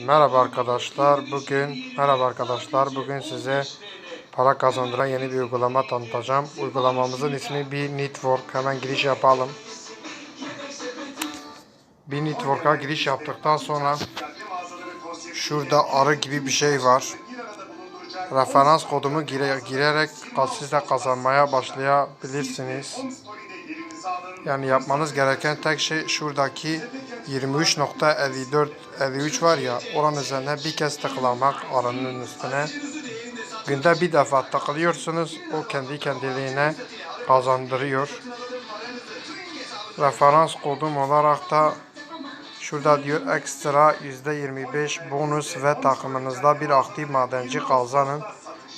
Merhaba arkadaşlar. Bugün merhaba arkadaşlar. Bugün size para kazandıran yeni bir uygulama tanıtacağım. Uygulamamızın ismi bir Network. Hemen giriş yapalım. Bir Network'a giriş yaptıktan sonra şurada arı gibi bir şey var. Referans kodumu gire- girerek siz de kazanmaya başlayabilirsiniz. Yani yapmanız gereken tek şey şuradaki 23.54 53 var ya oranın üzerine bir kez tıklamak aranın üstüne. Günde bir defa tıklıyorsunuz. O kendi kendiliğine kazandırıyor. Referans kodum olarak da şurada diyor ekstra %25 bonus ve takımınızda bir aktif madenci kazanın.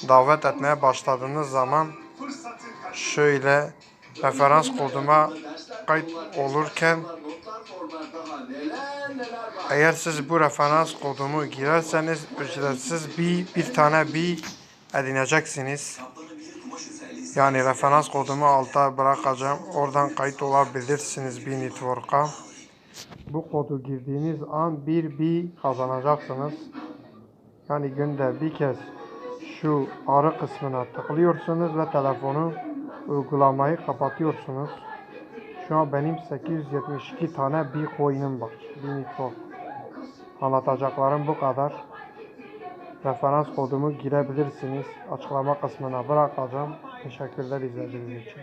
Davet etmeye başladığınız zaman şöyle referans koduma kayıt olurken eğer siz bu referans kodumu girerseniz ücretsiz bir bir tane bir edineceksiniz. Yani referans kodumu alta bırakacağım. Oradan kayıt olabilirsiniz bir network'a. Bu kodu girdiğiniz an bir bir kazanacaksınız. Yani günde bir kez şu arı kısmına tıklıyorsunuz ve telefonu uygulamayı kapatıyorsunuz. Şu an benim 872 tane bir coin'im var. Network. Anlatacaklarım bu kadar. Referans kodumu girebilirsiniz. Açıklama kısmına bırakacağım. Teşekkürler izlediğiniz için.